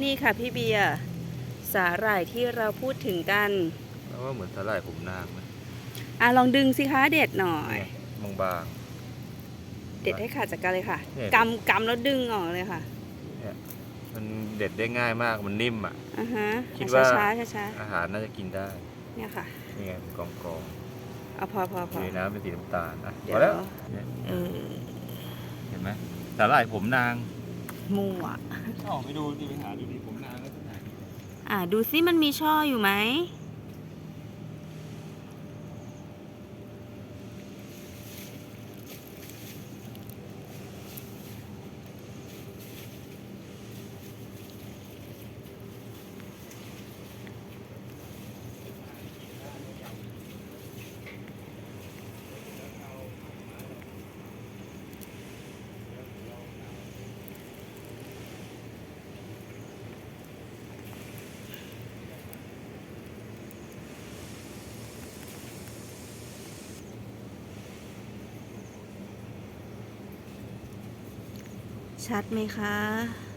นี่ค่ะพี่เบียร์สาหร่ายที่เราพูดถึงกันแล้วว่าเหมือนสาหร่ายผมนางไหมอะลองดึงสิคะเด็ดหน่อยเนี่ยบางเด็ดให้ขาดจากกันเลยค่ะเนี่ย กำกำแล้วดึงออกเลยค่ะๆเนี่ยมันเด็ดได้ง่ายมากมันนิ่มอะ อ่าฮะคิดว่า ช้าช้าช้าอาหารน่าจะกินได้ๆเนี่ยค่ะนี่ไงเป็นกองกองเอาพอพอๆพอในน้ำเป็นสีน้ำตาลนะเดี๋พยว อแล้วเนี่ยเออเห็นไหมสาหร่ายผมนาง มั่วอ๋อไปดูดิไปหาดูดิผมนางแล้วที่ไหนอะดูซิมันมีช่ออยู่ไหม ชัดไหมคะ